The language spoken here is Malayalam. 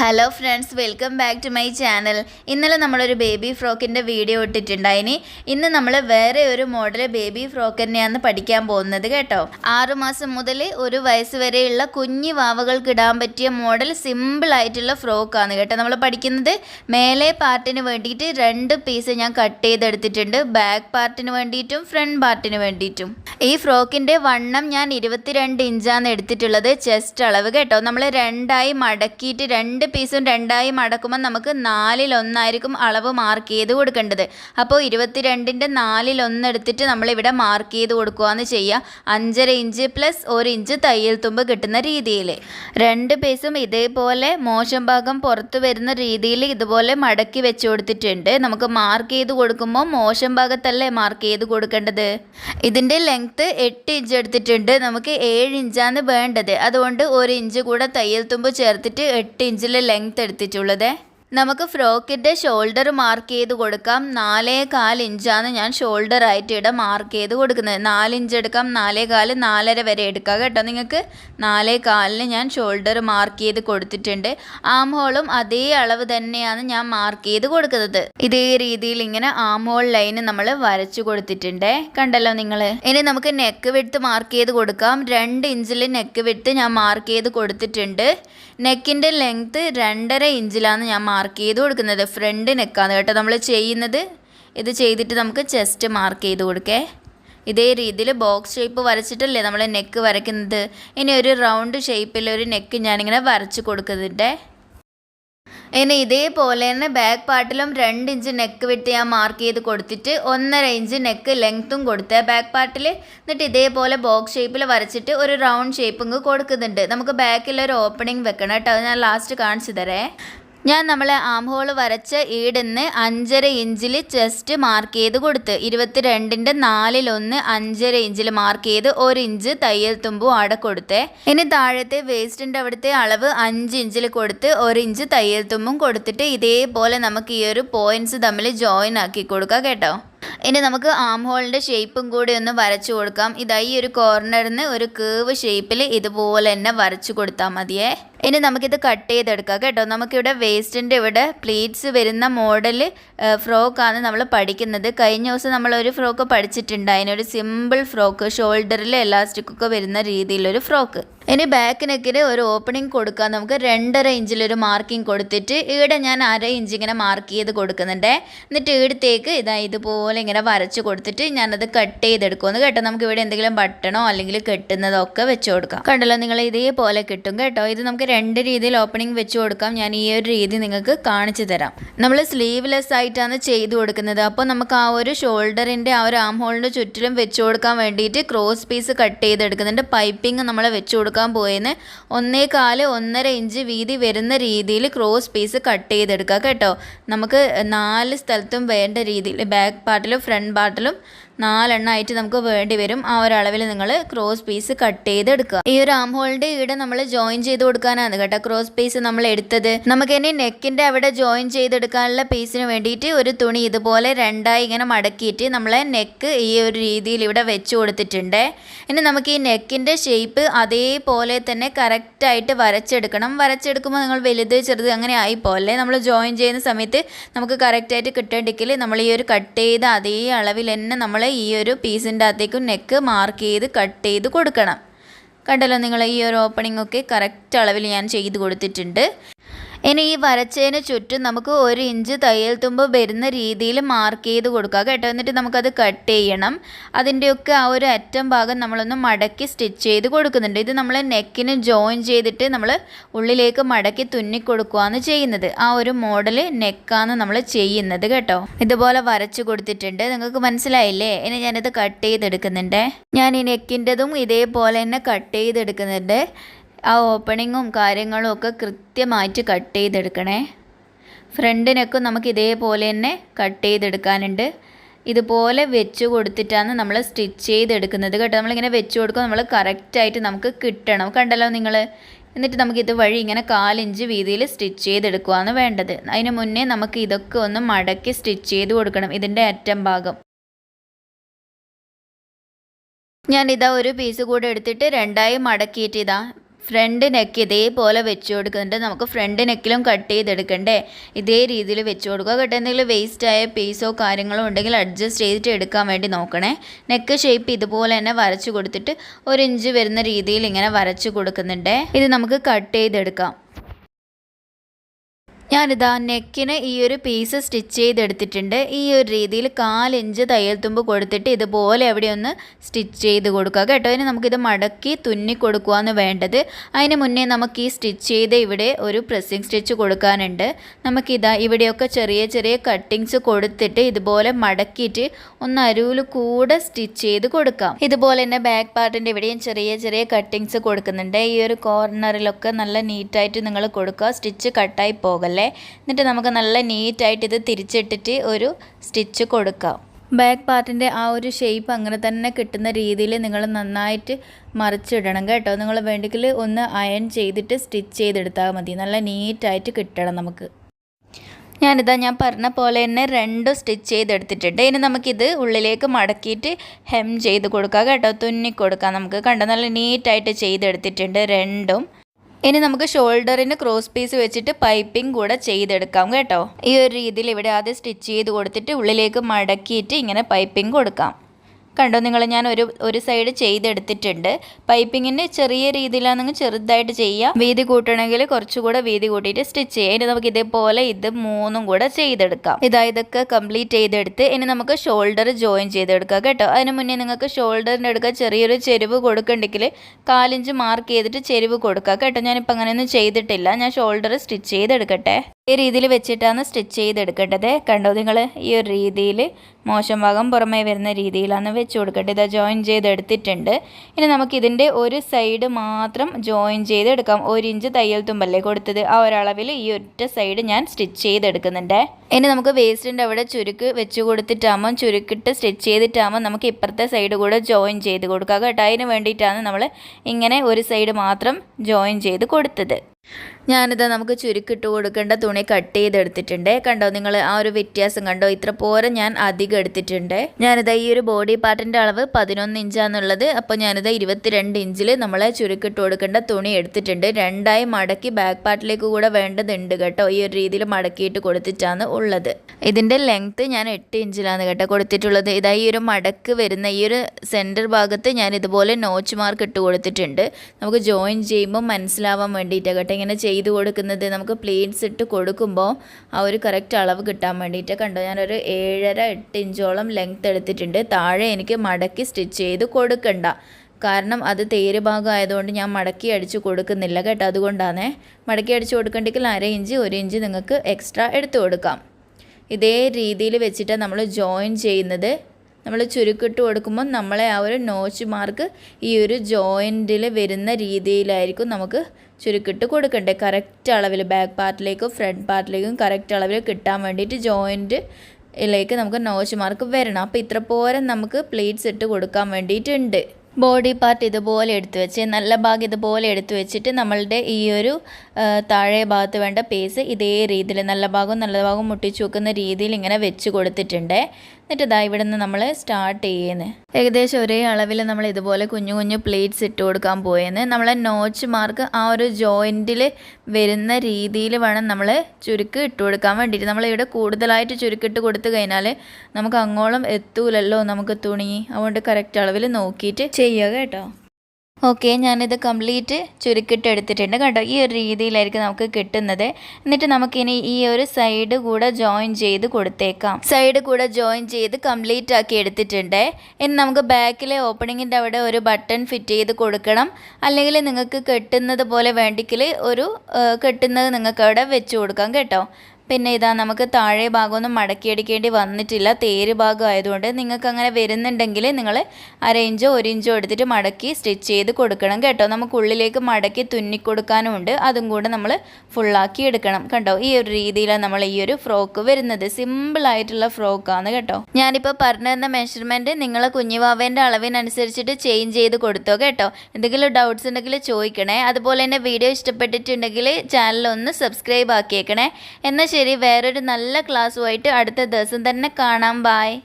Hello friends welcome back to my channel ഇന്നലെ നമ്മളൊരു ബേബി ഫ്രോക്കിന്റെ വീഡിയോ ഇട്ടിട്ടുണ്ടായിനി. ഇന്ന് നമ്മൾ വേറെ ഒരു മോഡൽ ബേബി ഫ്രോക്ക് തന്നെയാണ് പഠിക്കാൻ പോകുന്നത് കേട്ടോ. ആറുമാസം മുതൽ ഒരു വയസ്സ് വരെയുള്ള കുഞ്ഞു വാവകൾക്ക് ഇടാൻ പറ്റിയ മോഡൽ സിമ്പിൾ ആയിട്ടുള്ള ഫ്രോക്കാണ് കേട്ടോ. നമ്മൾ പഠിക്കുന്നത് മേലെ പാർട്ടിന് വേണ്ടിയിട്ട് രണ്ട് പീസ് ഞാൻ കട്ട് ചെയ്തെടുത്തിട്ടുണ്ട്. ബാക്ക് പാർട്ടിന് വേണ്ടിയിട്ടും ഫ്രണ്ട് പാർട്ടിന് വേണ്ടിയിട്ടും. ഈ ഫ്രോക്കിന്റെ വണ്ണം ഞാൻ ഇരുപത്തിരണ്ട് ഇഞ്ചാണ് എടുത്തിട്ടുള്ളത്. ചെസ്റ്റ് അളവ് കേട്ടോ. നമ്മൾ രണ്ടായി മടക്കിയിട്ട് രണ്ട് പീസും രണ്ടായി മടക്കുമ്പോൾ നമുക്ക് നാലിലൊന്നായിരിക്കും അളവ് മാർക്ക് ചെയ്ത് കൊടുക്കേണ്ടത്. അപ്പോൾ ഇരുപത്തിരണ്ടിന്റെ നാലിലൊന്ന് എടുത്തിട്ട് നമ്മളിവിടെ മാർക്ക് ചെയ്ത് കൊടുക്കുകയെന്ന് ചെയ്യുക അഞ്ചര ഇഞ്ച് പ്ലസ് ഒരു ഇഞ്ച് തയ്യൽ തുമ്പ് കിട്ടുന്ന രീതിയിൽ രണ്ട് പീസും ഇതേപോലെ മോശം ഭാഗം പുറത്ത് വരുന്ന രീതിയിൽ ഇതുപോലെ മടക്കി വെച്ച് കൊടുത്തിട്ടുണ്ട്. നമുക്ക് മാർക്ക് ചെയ്ത് കൊടുക്കുമ്പോൾ മോശം ഭാഗത്തല്ലേ മാർക്ക് ചെയ്ത് കൊടുക്കേണ്ടത്? ഇതിന്റെ ലെങ്ത്ത് എട്ട് ഇഞ്ച് എടുത്തിട്ടുണ്ട്. നമുക്ക് ഏഴ് ഇഞ്ചാണ് വേണ്ടത്. അതുകൊണ്ട് ഒരു ഇഞ്ച് കൂടെ തയ്യൽ തുമ്പ് ചേർത്തിട്ട് എട്ട് ഇഞ്ചിൽ ലെങ്ത്ത് എടുത്തിട്ടുള്ളത്? നമുക്ക് ഫ്രോക്കിന്റെ ഷോൾഡർ മാർക്ക് ചെയ്ത് കൊടുക്കാം. നാലേ കാൽ ഇഞ്ചാണ് ഞാൻ ഷോൾഡർ ആയിട്ട് ഇവിടെ മാർക്ക് ചെയ്ത് കൊടുക്കുന്നത്. നാല് ഇഞ്ച് എടുക്കാം. നാലേ കാൽ നാലര വരെ എടുക്കാം കേട്ടോ നിങ്ങൾക്ക്. നാലേ കാലിന് ഞാൻ ഷോൾഡർ മാർക്ക് ചെയ്ത് കൊടുത്തിട്ടുണ്ട്. ആം ഹോളും അതേ അളവ് തന്നെയാണ് ഞാൻ മാർക്ക് ചെയ്ത് കൊടുക്കുന്നത്. ഇതേ രീതിയിൽ ഇങ്ങനെ ആം ഹോൾ ലൈന് നമ്മൾ വരച്ചു കൊടുത്തിട്ടുണ്ട്. കണ്ടല്ലോ നിങ്ങൾ ഇനി നമുക്ക് നെക്ക് വിട്ട് മാർക്ക് ചെയ്ത് കൊടുക്കാം. രണ്ട് ഇഞ്ചിൽ നെക്ക് വിട്ട് ഞാൻ മാർക്ക് ചെയ്ത് കൊടുത്തിട്ടുണ്ട്. നെക്കിന്റെ ലെങ്ത്ത് രണ്ടര ഇഞ്ചിലാണ് ഞാൻ മാർക്ക് ചെയ്ത് കൊടുക്കുന്നത്. ഫ്രണ്ട് നെക്കാണ് കേട്ടോ നമ്മൾ ചെയ്യുന്നത്. ഇത് ചെയ്തിട്ട് നമുക്ക് ചെസ്റ്റ് മാർക്ക് ചെയ്ത് കൊടുക്കേ. ഇതേ രീതിയിൽ ബോക്സ് ഷേപ്പ് വരച്ചിട്ടല്ലേ നമ്മൾ നെക്ക് വരയ്ക്കുന്നത്. ഇനി ഒരു റൗണ്ട് ഷേപ്പിൽ ഒരു നെക്ക് ഞാനിങ്ങനെ വരച്ച് കൊടുക്കുന്നുണ്ട്. ഇനി ഇതേപോലെ തന്നെ ബാക്ക് പാർട്ടിലും രണ്ട് ഇഞ്ച് നെക്ക് വിട്ട് ഞാൻ മാർക്ക് ചെയ്ത് കൊടുത്തിട്ട് ഒന്നര ഇഞ്ച് നെക്ക് ലെങ്ത്തും കൊടുത്തേ ബാക്ക് പാർട്ടിൽ എന്നിട്ട് ഇതേപോലെ ബോക്സ് ഷേപ്പിൽ വരച്ചിട്ട് ഒരു റൗണ്ട് ഷേപ്പിങ് കൊടുക്കുന്നുണ്ട്. നമുക്ക് ബാക്കിൽ ഒരു ഓപ്പണിംഗ് വെക്കണം കേട്ടോ. ഞാൻ ലാസ്റ്റ് കാണിച്ചു തരേ. ഞാൻ നമ്മളെ ആം ഹോൾ വരച്ച ഈടുന്ന് അഞ്ചര ഇഞ്ചിൽ ചെസ്റ്റ് മാർക്ക് ചെയ്ത് കൊടുത്ത് ഇരുപത്തിരണ്ടിന്റെ നാലിലൊന്ന് അഞ്ചര ഇഞ്ചിൽ മാർക്ക് ചെയ്ത് ഒരു ഇഞ്ച് തയ്യൽ തുമ്പും അവിടെ കൊടുത്തേ. ഇനി താഴത്തെ വേസ്റ്റിന്റെ അവിടുത്തെ അളവ് അഞ്ച് ഇഞ്ചിൽ കൊടുത്ത് ഒരു ഇഞ്ച് തയ്യൽ തുമ്പും കൊടുത്തിട്ട് ഇതേപോലെ നമുക്ക് ഈ ഒരു പോയിന്റ്സ് തമ്മിൽ ജോയിൻ ആക്കി കൊടുക്കാം കേട്ടോ. ഇനി നമുക്ക് ആം ഹോളിന്റെ ഷേപ്പും കൂടി ഒന്ന് വരച്ചു കൊടുക്കാം. ഇതായി ഒരു കോർണറിൽ നിന്ന് ഒരു കേവ് ഷേപ്പിൽ ഇതുപോലെ തന്നെ വരച്ചു കൊടുത്താൽ മതിയേ. ഇനി നമുക്കിത് കട്ട് ചെയ്തെടുക്കാം കേട്ടോ. നമുക്കിവിടെ വേസ്റ്റിന്റെ ഇവിടെ പ്ലീറ്റ്സ് വരുന്ന മോഡൽ ഫ്രോക്കാണ് നമ്മൾ പഠിക്കുന്നത്. കഴിഞ്ഞ ദിവസം നമ്മളൊരു ഫ്രോക്ക് പഠിച്ചിട്ടുണ്ട്. അതിനൊരു സിമ്പിൾ ഫ്രോക്ക് ഷോൾഡറിൽ എലാസ്റ്റിക്കൊക്കെ വരുന്ന രീതിയിലൊരു ഫ്രോക്ക്. ഇനി ബാക്ക് ഒരു ഓപ്പണിംഗ് കൊടുക്കുക നമുക്ക് രണ്ടര ഇഞ്ചിലൊരു മാർക്കിംഗ് കൊടുത്തിട്ട് ഇവിടെ ഞാൻ അര ഇഞ്ച് ഇങ്ങനെ മാർക്ക് ചെയ്ത് കൊടുക്കുന്നുണ്ട്. എന്നിട്ട് ഇവിടത്തേക്ക് ഇതാ ഇതുപോലെ ഇങ്ങനെ വരച്ച് കൊടുത്തിട്ട് ഞാനത് കട്ട് ചെയ്തെടുക്കുമെന്ന് കേട്ടോ. നമുക്ക് ഇവിടെ എന്തെങ്കിലും ബട്ടണോ അല്ലെങ്കിൽ കെട്ടുന്നതോ ഒക്കെ വെച്ച് കൊടുക്കാം. കണ്ടല്ലോ നിങ്ങൾ ഇതേപോലെ കിട്ടും കേട്ടോ. ഇത് നമുക്ക് രണ്ട് രീതിയിൽ ഓപ്പണിംഗ് വെച്ച് കൊടുക്കാം. ഞാൻ ഈ ഒരു രീതി നിങ്ങൾക്ക് കാണിച്ചു തരാം. നമ്മൾ സ്ലീവ്ലെസ് ആയിട്ടാണ് ചെയ്ത് കൊടുക്കുന്നത്. അപ്പോൾ നമുക്ക് ആ ഒരു ഷോൾഡറിന്റെ ആ ഒരു ആം ഹോളിന്റെ ചുറ്റിലും വെച്ച് കൊടുക്കാൻ വേണ്ടിയിട്ട് ക്രോസ് പീസ് കട്ട് ചെയ്തെടുക്കുന്നുണ്ട്. പൈപ്പിംഗ് നമ്മൾ വെച്ച് കൊടുക്കാൻ പോയെന്ന് ഒന്നേ കാൽ ഒന്നര ഇഞ്ച് വീതി വരുന്ന രീതിയിൽ ക്രോസ് പീസ് കട്ട് ചെയ്തെടുക്കുക കേട്ടോ. നമുക്ക് നാല് സ്ഥലത്തും വേണ്ട രീതിയിൽ ബാക്ക് പാർട്ടിലും ഫ്രണ്ട് പാർട്ടിലും നാലെണ്ണമായിട്ട് നമുക്ക് വേണ്ടി വരും. ആ ഒരു അളവിൽ നിങ്ങൾ ക്രോസ് പീസ് കട്ട് ചെയ്ത് എടുക്കുക ഈ ഒരു ആം ഹോളിന്റെ ഈട് നമ്മൾ ജോയിൻ ചെയ്ത് കൊടുക്കാനാണ് കേട്ടോ. ക്രോസ് പീസ് നമ്മൾ എടുത്തത്. നമുക്ക് ഇനി നെക്കിന്റെ അവിടെ ജോയിൻ ചെയ്തെടുക്കാനുള്ള പീസിന് വേണ്ടിയിട്ട് ഒരു തുണി ഇതുപോലെ രണ്ടായി ഇങ്ങനെ മടക്കിയിട്ട് നമ്മളെ നെക്ക് ഈ ഒരു രീതിയിൽ ഇവിടെ വെച്ച് കൊടുത്തിട്ടുണ്ട്. ഇനി നമുക്ക് ഈ നെക്കിന്റെ ഷേപ്പ് അതേപോലെ തന്നെ കറക്റ്റായിട്ട് വരച്ചെടുക്കണം. വരച്ചെടുക്കുമ്പോൾ നിങ്ങൾ വലുത് ചെറുത് അങ്ങനെ ആയി പോലെ നമ്മൾ ജോയിൻ ചെയ്യുന്ന സമയത്ത് നമുക്ക് കറക്റ്റായിട്ട് കിട്ടേണ്ടെങ്കിൽ നമ്മൾ ഈ ഒരു കട്ട് ചെയ്ത അതേ അളവിൽ തന്നെ നമ്മൾ ഈ ഒരു പീസിന്റെ അകത്തേക്കും നെക്ക് മാർക്ക് ചെയ്ത് കട്ട് ചെയ്ത് കൊടുക്കണം. കണ്ടല്ലോ നിങ്ങൾ ഈ ഒരു ഓപ്പണിംഗ് ഒക്കെ കറക്റ്റ് അളവിൽ ഞാൻ ചെയ്ത് കൊടുത്തിട്ടുണ്ട്. ഇനി ഈ വരച്ചതിന് ചുറ്റും നമുക്ക് ഒരു ഇഞ്ച് തയ്യൽ തുമ്പ് വരുന്ന രീതിയിൽ മാർക്ക് ചെയ്ത് കൊടുക്കുക കേട്ടോ. എന്നിട്ട് നമുക്കത് കട്ട് ചെയ്യണം. അതിന്റെയൊക്കെ ആ ഒരു അറ്റം ഭാഗം നമ്മളൊന്ന് മടക്കി സ്റ്റിച്ച് ചെയ്ത് കൊടുക്കുന്നുണ്ട്. ഇത് നമ്മൾ നെക്കിന് ജോയിൻ ചെയ്തിട്ട് നമ്മൾ ഉള്ളിലേക്ക് മടക്കി തുന്നി കൊടുക്കുകയാണ് ചെയ്യുന്നത്. ആ ഒരു മോഡൽ നെക്കാണ് നമ്മൾ ചെയ്യുന്നത് കേട്ടോ. ഇതുപോലെ വരച്ചു കൊടുത്തിട്ടുണ്ട്. നിങ്ങൾക്ക് മനസ്സിലായില്ലേ? ഇനി ഞാനിത് കട്ട് ചെയ്തെടുക്കുന്നുണ്ട്. ഞാൻ ഈ നെക്കിന്റെതും ഇതേപോലെ തന്നെ കട്ട് ചെയ്തെടുക്കുന്നുണ്ട്. ആ ഓപ്പണിങ്ങും കാര്യങ്ങളും ഒക്കെ കൃത്യമായിട്ട് കട്ട് ചെയ്തെടുക്കണേ. ഫ്രണ്ടിനൊക്കെ നമുക്ക് ഇതേപോലെ തന്നെ കട്ട് ചെയ്തെടുക്കാനുണ്ട്. ഇതുപോലെ വെച്ച് കൊടുത്തിട്ടാണ് നമ്മൾ സ്റ്റിച്ച് ചെയ്തെടുക്കുന്നത് കേട്ടോ. നമ്മളിങ്ങനെ വെച്ച് കൊടുക്കുമ്പോൾ നമ്മൾ കറക്റ്റായിട്ട് നമുക്ക് കിട്ടണം. കണ്ടല്ലോ നിങ്ങൾ? എന്നിട്ട് നമുക്ക് ഇത് വഴി ഇങ്ങനെ കാലിഞ്ച് വീതിയിൽ സ്റ്റിച്ച് ചെയ്തെടുക്കുകയാണ് വേണ്ടത്. അതിന് മുന്നേ നമുക്ക് ഇതൊക്കെ ഒന്ന് മടക്കി സ്റ്റിച്ച് ചെയ്ത് കൊടുക്കണം ഇതിന്റെ അറ്റം ഭാഗം. ഞാൻ ഇതാ ഒരു പീസ് കൂടെ എടുത്തിട്ട് രണ്ടായി മടക്കിയിട്ട് ഇതാ ഫ്രണ്ട് നെക്ക് ഇതേപോലെ വെച്ച് കൊടുക്കുന്നുണ്ട്. നമുക്ക് ഫ്രണ്ട് നെക്കിലും കട്ട് ചെയ്തെടുക്കണ്ടേ? ഇതേ രീതിയിൽ വെച്ച് കൊടുക്കുക. കേട്ടോ എന്തെങ്കിലും വേസ്റ്റ് ആയ പീസോ കാര്യങ്ങളോ ഉണ്ടെങ്കിൽ അഡ്ജസ്റ്റ് ചെയ്തിട്ട് എടുക്കാൻ വേണ്ടി നോക്കണേ. നെക്ക് ഷേപ്പ് ഇതുപോലെ തന്നെ വരച്ച് കൊടുത്തിട്ട് ഒരു ഇഞ്ച് വരുന്ന രീതിയിൽ ഇങ്ങനെ വരച്ച് കൊടുക്കുന്നുണ്ട്. ഇത് നമുക്ക് കട്ട് ചെയ്തെടുക്കാം. ഞാനിതാ നെക്കിന് ഈ ഒരു പീസ് സ്റ്റിച്ച് ചെയ്തെടുത്തിട്ടുണ്ട്. ഈ ഒരു രീതിയിൽ കാലിഞ്ച് തയ്യൽ തുമ്പ് കൊടുത്തിട്ട് ഇതുപോലെ അവിടെ ഒന്ന് സ്റ്റിച്ച് ചെയ്ത് കൊടുക്കുക കേട്ടോ. ഇനി നമുക്കിത് മടക്കി തുന്നി കൊടുക്കുകയെന്ന് വേണ്ടത്. അതിന് മുന്നേ നമുക്ക് ഈ സ്റ്റിച്ച് ചെയ്ത് ഇവിടെ ഒരു പ്രസ്സിങ് സ്റ്റിച്ച് കൊടുക്കാനുണ്ട്. നമുക്കിതാ ഇവിടെയൊക്കെ ചെറിയ ചെറിയ കട്ടിങ്സ് കൊടുത്തിട്ട് ഇതുപോലെ മടക്കിയിട്ട് ഒന്ന് അരുവിൽ കൂടെ സ്റ്റിച്ച് ചെയ്ത് കൊടുക്കാം. ഇതുപോലെ തന്നെ ബാക്ക് പാർട്ടിന്റെ ഇവിടെയും ചെറിയ ചെറിയ കട്ടിങ്സ് കൊടുക്കുന്നുണ്ട്. ഈ ഒരു കോർണറിലൊക്കെ നല്ല നീറ്റായിട്ട് നിങ്ങൾ കൊടുക്കുക. സ്റ്റിച്ച് കട്ടായി പോകല്ലേ? എന്നിട്ട് നമുക്ക് നല്ല നീറ്റായിട്ട് ഇത് തിരിച്ചിട്ടിട്ട് ഒരു സ്റ്റിച്ച് കൊടുക്കാം. ബാക്ക് പാർട്ടിന്റെ ആ ഒരു ഷേപ്പ് അങ്ങനെ തന്നെ കിട്ടുന്ന രീതിയിൽ നിങ്ങൾ നന്നായിട്ട് മറിച്ചിടണം കേട്ടോ. നിങ്ങൾ വേണ്ടെങ്കിൽ ഒന്ന് അയൺ ചെയ്തിട്ട് സ്റ്റിച്ച് ചെയ്തെടുത്താൽ മതി. നല്ല നീറ്റായിട്ട് കിട്ടണം നമുക്ക്. ഞാനിതാ ഞാൻ പറഞ്ഞ പോലെ തന്നെ രണ്ടും സ്റ്റിച്ച് ചെയ്തെടുത്തിട്ടുണ്ട്. ഇനി നമുക്കിത് ഉള്ളിലേക്ക് മടക്കിയിട്ട് ഹെം ചെയ്ത് കൊടുക്കാം കേട്ടോ. തുന്നി കൊടുക്കാം നമുക്ക്. കണ്ടോ? നല്ല നീറ്റായിട്ട് ചെയ്തെടുത്തിട്ടുണ്ട് രണ്ടും. ഇനി നമുക്ക് ഷോൾഡറിന് ക്രോസ് പീസ് വെച്ചിട്ട് പൈപ്പിംഗ് കൂടെ ചെയ്തെടുക്കാം കേട്ടോ. ഈ ഒരു രീതിയിൽ ഇവിടെ ആദ്യം സ്റ്റിച്ച് ചെയ്ത് കൊടുത്തിട്ട് ഉള്ളിലേക്ക് മടക്കിയിട്ട് ഇങ്ങനെ പൈപ്പിംഗ് കൊടുക്കാം. കണ്ടോ? നിങ്ങൾ ഞാൻ ഒരു ഒരു സൈഡ് ചെയ്തെടുത്തിട്ടുണ്ട്. പൈപ്പിങ്ങിന് ചെറിയ രീതിയിലാണ് നിങ്ങൾ ചെറുതായിട്ട് ചെയ്യാം. വീതി കൂട്ടണമെങ്കിൽ കുറച്ചുകൂടെ വീതി കൂട്ടിയിട്ട് സ്റ്റിച്ച് ചെയ്യാം. ഇനി നമുക്ക് ഇതേപോലെ ഇത് മൂന്നും കൂടെ ചെയ്തെടുക്കാം. ഇതാ ഇതൊക്കെ കംപ്ലീറ്റ് ചെയ്തെടുത്ത് ഇനി നമുക്ക് ഷോൾഡർ ജോയിൻ ചെയ്തെടുക്കാം കേട്ടോ. അതിന് മുന്നേ നിങ്ങൾക്ക് ഷോൾഡറിന്റെ അടുക്ക ചെറിയൊരു ചെരുവ് കൊടുക്കണ്ടെങ്കിൽ കാലിഞ്ച് മാർക്ക് ചെയ്തിട്ട് ചെരുവ് കൊടുക്കുക കേട്ടോ. ഞാനിപ്പോൾ അങ്ങനെയൊന്നും ചെയ്തിട്ടില്ല. ഞാൻ ഷോൾഡർ സ്റ്റിച്ച് ചെയ്തെടുക്കട്ടെ. ഈ രീതിയിൽ വെച്ചിട്ടാണ് സ്റ്റിച്ച് ചെയ്തെടുക്കേണ്ടത്. കണ്ടോ നിങ്ങൾ ഈ ഒരു രീതിയിൽ മോശം ഭാഗം പുറമേ വരുന്ന രീതിയിലാണ് വെച്ച് കൊടുക്കേണ്ടത്. ഇതാ ജോയിൻ ചെയ്തെടുത്തിട്ടുണ്ട്. ഇനി നമുക്കിതിന്റെ ഒരു സൈഡ് മാത്രം ജോയിൻ ചെയ്തെടുക്കാം. ഒരു ഇഞ്ച് തയ്യൽ തുമ്പല്ലേ കൊടുത്തത്? ആ ഒരളവിൽ ഈ ഒറ്റ സൈഡ് ഞാൻ സ്റ്റിച്ച് ചെയ്തെടുക്കുന്നുണ്ട്. ഇനി നമുക്ക് വേസ്റ്റിന്റെ അവിടെ ചുരുക്ക് വെച്ച് കൊടുത്തിട്ടാകുമ്പോൾ ചുരുക്കിട്ട് സ്റ്റിച്ച് ചെയ്തിട്ടാകുമ്പോൾ നമുക്ക് ഇപ്പുറത്തെ സൈഡ് കൂടെ ജോയിൻ ചെയ്ത് കൊടുക്കാം കേട്ടോ. അതിന് വേണ്ടിയിട്ടാണ് നമ്മൾ ഇങ്ങനെ ഒരു സൈഡ് മാത്രം ജോയിൻ ചെയ്ത് കൊടുത്തത്. ഞാനിത് നമുക്ക് ചുരുക്കിട്ട് കൊടുക്കേണ്ട തുണി കട്ട് ചെയ്തെടുത്തിട്ടുണ്ട്. കണ്ടോ നിങ്ങൾ ആ ഒരു വ്യത്യാസം കണ്ടോ? ഇത്ര പോരെ ഞാൻ അധികം എടുത്തിട്ടുണ്ട്. ഞാനിത് ഈ ഒരു ബോഡി പാർട്ടിന്റെ അളവ് പതിനൊന്ന് ഇഞ്ചാന്നുള്ളത്. അപ്പോൾ ഞാനിത് ഇരുപത്തിരണ്ട് ഇഞ്ചിൽ നമ്മൾ ചുരുക്കിട്ട് കൊടുക്കേണ്ട തുണി എടുത്തിട്ടുണ്ട്. രണ്ടായി മടക്കി ബാക്ക് പാർട്ടിലേക്ക് കൂടെ വേണ്ടതുണ്ട് കേട്ടോ. ഈ ഒരു രീതിയിൽ മടക്കിയിട്ട് കൊടുത്തിട്ടാണ് ഉള്ളത്. ഇതിന്റെ ലെങ്ത്ത് ഞാൻ എട്ട് ഇഞ്ചിലാണ് കേട്ടോ കൊടുത്തിട്ടുള്ളത്. ഇതാ ഈ ഒരു മടക്ക് വരുന്ന ഈ ഒരു സെന്റർ ഭാഗത്ത് ഞാൻ ഇതുപോലെ നോച്ച് മാർക്ക് ഇട്ട് കൊടുത്തിട്ടുണ്ട്. നമുക്ക് ജോയിൻ ചെയ്യുമ്പോൾ മനസ്സിലാവാൻ വേണ്ടിയിട്ടാണ് കേട്ടോ ഇങ്ങനെ ചെയ്ത് കൊടുക്കുന്നത് നമുക്ക് പ്ലേറ്റ്സ് ഇട്ട് കൊടുക്കുമ്പോൾ ആ ഒരു കറക്റ്റ് അളവ് കിട്ടാൻ വേണ്ടിയിട്ട് കണ്ടോ? ഞാനൊരു ഏഴര എട്ട് ഇഞ്ചോളം ലെങ്ത് എടുത്തിട്ടുണ്ട്. താഴെ എനിക്ക് മടക്കി സ്റ്റിച്ച് ചെയ്ത് കൊടുക്കണ്ട. കാരണം അത് തേര് ഭാഗം ആയതുകൊണ്ട് ഞാൻ മടക്കി അടിച്ച് കൊടുക്കുന്നില്ല കേട്ടോ. അതുകൊണ്ടാണ് മടക്കി അടിച്ച് കൊടുക്കണ്ടെങ്കിൽ അര ഇഞ്ച് ഒരു ഇഞ്ച് നിങ്ങൾക്ക് എക്സ്ട്രാ എടുത്തു കൊടുക്കാം. ഇതേ രീതിയിൽ വെച്ചിട്ട് നമ്മൾ ജോയിൻ ചെയ്യുന്നത്. നമ്മൾ ചുരുക്കിട്ട് കൊടുക്കുമ്പോൾ നമ്മളെ ആ ഒരു നോച്ച് മാർക്ക് ഈ ഒരു ജോയിന്റിൽ വരുന്ന രീതിയിലായിരിക്കും നമുക്ക് ചുരുക്കിട്ട് കൊടുക്കണ്ടേ. കറക്റ്റ് അളവിൽ ബാക്ക് പാർട്ടിലേക്കും ഫ്രണ്ട് പാർട്ടിലേക്കും കറക്റ്റ് അളവിൽ കിട്ടാൻ വേണ്ടിയിട്ട് ജോയിന്റ് ഇലേക്ക് നമുക്ക് നോച്ച് മാർക്ക് വരണം. അപ്പോൾ ഇത്ര പോരം നമുക്ക് പ്ലേറ്റ്സ് ഇട്ട് കൊടുക്കാൻ വേണ്ടിയിട്ടുണ്ട്. ബോഡി പാർട്ട് ഇതുപോലെ എടുത്തു വെച്ച് നല്ല ഭാഗം ഇതുപോലെ എടുത്തു വെച്ചിട്ട് നമ്മളുടെ ഈ ഒരു താഴെ ഭാഗത്ത് വേണ്ട പേസ് ഇതേ രീതിയിൽ നല്ല ഭാഗവും നല്ല ഭാഗവും മുട്ടിച്ചു വെക്കുന്ന രീതിയിൽ ഇങ്ങനെ വെച്ച് കൊടുത്തിട്ടുണ്ട്. എന്നിട്ട് ഇതാ ഇവിടെ നിന്ന് നമ്മൾ സ്റ്റാർട്ട് ചെയ്യുന്നത് ഏകദേശം ഒരേ അളവിൽ നമ്മൾ ഇതുപോലെ കുഞ്ഞു കുഞ്ഞു പ്ലേറ്റ്സ് ഇട്ട് കൊടുക്കാൻ പോയെന്ന്. നമ്മളെ നോച്ച് മാർക്ക് ആ ഒരു ജോയിന്റിൽ വരുന്ന രീതിയിൽ വേണം നമ്മൾ ചുരുക്ക് ഇട്ട് കൊടുക്കാൻ വേണ്ടിയിട്ട് നമ്മളിവിടെ കൂടുതലായിട്ട് ചുരുക്കിട്ട് കൊടുത്തു കഴിഞ്ഞാൽ നമുക്ക് അങ്ങോളം എത്തൂലല്ലോ നമുക്ക് തുണി. അതുകൊണ്ട് കറക്റ്റ് അളവിൽ നോക്കിയിട്ട് ചെയ്യുക കേട്ടോ. ഓക്കെ ഞാനിത് കംപ്ലീറ്റ് ചുരുക്കിട്ട് എടുത്തിട്ടുണ്ട് കേട്ടോ ഈ ഒരു രീതിയിലായിരിക്കും നമുക്ക് കിട്ടുന്നത്. എന്നിട്ട് നമുക്കിനി ഈ ഒരു സൈഡ് കൂടെ ജോയിൻ ചെയ്ത് കൊടുത്തേക്കാം. സൈഡ് കൂടെ ജോയിൻ ചെയ്ത് കംപ്ലീറ്റ് ആക്കി എടുത്തിട്ടുണ്ട്. ഇനി നമുക്ക് ബാക്കിലെ ഓപ്പണിങ്ങിന്റെ അവിടെ ഒരു ബട്ടൺ ഫിറ്റ് ചെയ്ത് കൊടുക്കണം. അല്ലെങ്കിൽ നിങ്ങൾക്ക് കെട്ടുന്നത് പോലെ വേണ്ടിക്കൽ ഒരു കെട്ടുന്നത് നിങ്ങൾക്ക് അവിടെ വെച്ച് കൊടുക്കാം കേട്ടോ. പിന്നെ ഇതാ നമുക്ക് താഴെ ഭാഗമൊന്നും മടക്കിയടിക്കേണ്ടി വന്നിട്ടില്ല. തേര് ഭാഗം ആയതുകൊണ്ട് നിങ്ങൾക്ക് അങ്ങനെ വരുന്നുണ്ടെങ്കിൽ നിങ്ങൾ അര ഇഞ്ചോ ഒരു ഇഞ്ചോ എടുത്തിട്ട് മടക്കി സ്റ്റിച്ച് ചെയ്ത് കൊടുക്കണം കേട്ടോ. നമുക്ക് ഉള്ളിലേക്ക് മടക്കി തുന്നിക്കൊടുക്കാനും ഉണ്ട്. അതും കൂടെ നമ്മൾ ഫുള്ളാക്കി എടുക്കണം കേട്ടോ ഈ ഒരു രീതിയിലാണ് നമ്മൾ ഈ ഒരു ഫ്രോക്ക് വരുന്നത്. സിമ്പിളായിട്ടുള്ള ഫ്രോക്കാണ് കേട്ടോ. ഞാനിപ്പോൾ പറഞ്ഞു തന്ന മെഷർമെന്റ് നിങ്ങൾ കുഞ്ഞുവാവേന്റെ അളവിനനുസരിച്ചിട്ട് ചേഞ്ച് ചെയ്ത് കൊടുത്തോ കേട്ടോ? എന്തെങ്കിലും ഡൗട്ട്സ് ഉണ്ടെങ്കിൽ ചോദിക്കണേ. അതുപോലെ തന്നെ വീഡിയോ ഇഷ്ടപ്പെട്ടിട്ടുണ്ടെങ്കിൽ ചാനൽ ഒന്ന് സബ്സ്ക്രൈബ് ആക്കിയേക്കണേ. എന്നാൽ ശരി വേറൊരു നല്ല ക്ലാസ്സുമായിട്ട് അടുത്ത ദിവസം തന്നെ കാണാം. ബായ്